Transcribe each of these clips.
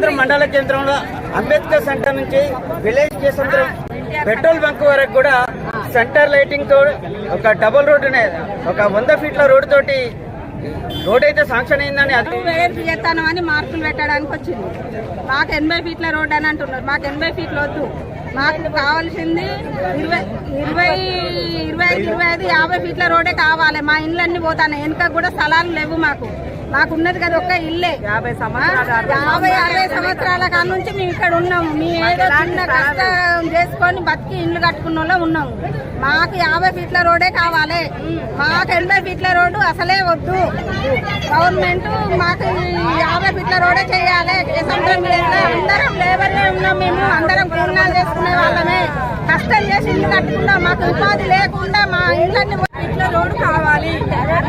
కేంద్రం మండల కేంద్రంలో అంబేద్కర్ సెంటర్ నుంచి విలేజ్ కేంద్రం పెట్రోల్ బంక్ వరకు కూడా సెంటర్ లైటింగ్తో ఒక డబుల్ రోడ్డునే ఒక వంద ఫీట్ల రోడ్డు తోటి రోడ్ అయితే శాంక్షన్ అయిందని వేరు చేస్తాను అని మార్కులు పెట్టడానికి వచ్చింది. మాకు ఎనభై ఫీట్ల రోడ్ అని అంటున్నారు. మాకు ఎనభై ఫీట్లు వద్దు. మాకు కావాల్సింది ఇరవై ఇరవై ఇరవై ఐదు ఇరవై ఐదు యాభై ఫీట్ల రోడే కావాలి. మా ఇండ్లన్నీ పోతాను. వెనుక కూడా స్థలాలు లేవు మాకు. మాకు ఉన్నది కదా ఒక్క ఇల్లే. యాభై సంవత్సరాలు యాభై అరవై సంవత్సరాల కాడ నుంచి మేము ఇక్కడ ఉన్నాము. మీ ఏదో చిన్న కష్టం చేసుకొని బతికి ఇల్లు కట్టుకున్న వాళ్ళం ఉన్నాము. మాకు యాభై ఫీట్ల రోడే కావాలి. మాకు ఎనభై ఫీట్ల రోడ్డు అసలే వద్దు. గవర్నమెంట్ మాకు యాభై ఫీట్ల రోడే చేయాలి. అందరం లేబర్లే ఉన్నాం మేము. అందరం కూలినాలు చేసుకునే వాళ్ళమే. కష్టం చేసి ఇల్లు కట్టుకున్నాం. మాకు ఉపాధి లేకుండా మా ఇళ్ళన్ని ఫీట్ల రోడ్డు కావాలి అరవై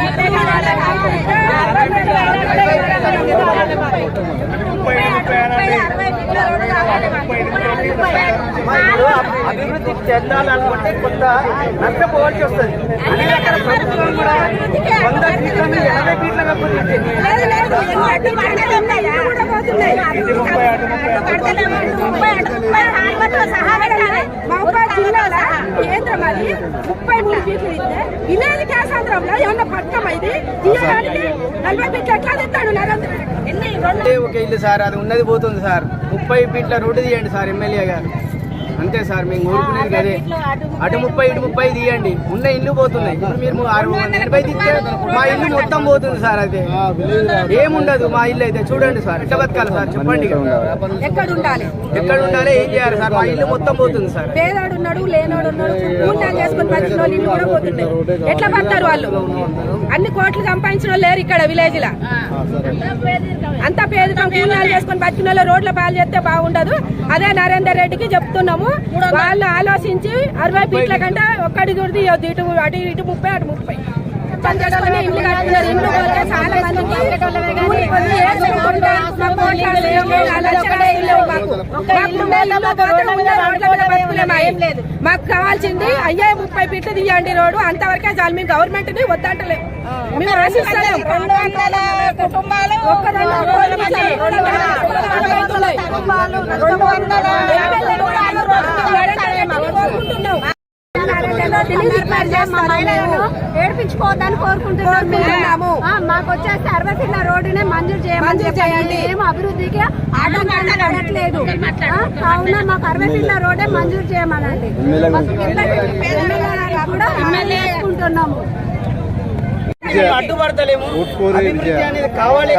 ఫీట్ల రోడ్డు కావాలి మా ఇల్లు అభి- చెందాలనుకుంటే కొంత నష్టపోవాల్సి వస్తుంది. అక్కడ ప్రభుత్వం కూడా వంద మీద ఎనభై కేంద్రం అది. ముప్పై మూడు ఇస్తే విలేజ్ ఏమన్నా పట్టణం ఇది? తీయడానికి నలభై ఫీట్లు ఎట్లా తెస్తాడు నరేంద్ర ఎన్ని రెండు ఒకే ఒక ఇల్లు సార్ అది ఉన్నది పోతుంది సార్. ముప్పై ఫీట్ల రోడ్డు తీయండి సార్ ఎమ్మెల్యే గారు. అంతే సార్ మేము కోరుకునేది అదే అటు ముప్పై ఇటు ముప్పై తీయండి. ఉన్న ఇల్లు పోతున్నాయి. ఇప్పుడు మీరు ఆరు ఎనభై తీస్తే మా ఇల్లు మొత్తం పోతుంది సార్ అదే ఏముండదు మా ఇల్లు అయితే. చూడండి సార్ ఎట్లా బతకాలి సార్? చెప్పండి. ఎక్కడ ఉండాలి ఎక్కడ ఉండాలి ఏం చేయాలి సార్? మా ఇల్లు మొత్తం పోతుంది సార్. పేదోడు ఉన్నాడు లేనోడు ఉన్నాడు కూలినాలు చేసుకుని బతికిన వాళ్ళు ఇల్లు కూడా ఎట్లా పడతారు వాళ్ళు? అన్ని కోట్లు సంపాదించిన వాళ్ళు లేరు ఇక్కడ విలేజ్ లా అంతా పేదరికం కూలినాలు చేసుకుని బతికిన వాళ్ళు రోడ్ల పాలు చేస్తే బాగుండదు. అదే నరేందర్ రెడ్డికి చెప్తున్నాము. వాళ్ళు ఆలోచించి అరవై ఫీట్ల కంటే ఒక్కడి కూడా తీయొద్దు. ఇటు అటు ఇటు ముప్పై అటు ముప్పై. పని చేసుకొని ఇల్లు కట్టుకున్నారు ఇల్లు పోతే చాలా మందికి మాకు. మీద బతుకులేమా? ఏం లేదు. మాకు కావాల్సింది అయ్యే ముప్పై ఫీట్లు తీయండి రోడ్డు. అంతవరకే చాలు. మేము గవర్నమెంట్ని వద్దంటలేము మేము వందల కుటుంబాలు ఏడిపించుకోవద్దని కోరుకుంటున్నాము. మాకు వచ్చేసి రోడ్డునే మంజూరు చేయమని అభివృద్ధికి ఆటంకలేదు కావున రోడ్డే మంజూరు చేయమనండి. కూడా చేసుకుంటున్నాము అడ్డుపడతలేము కావాలి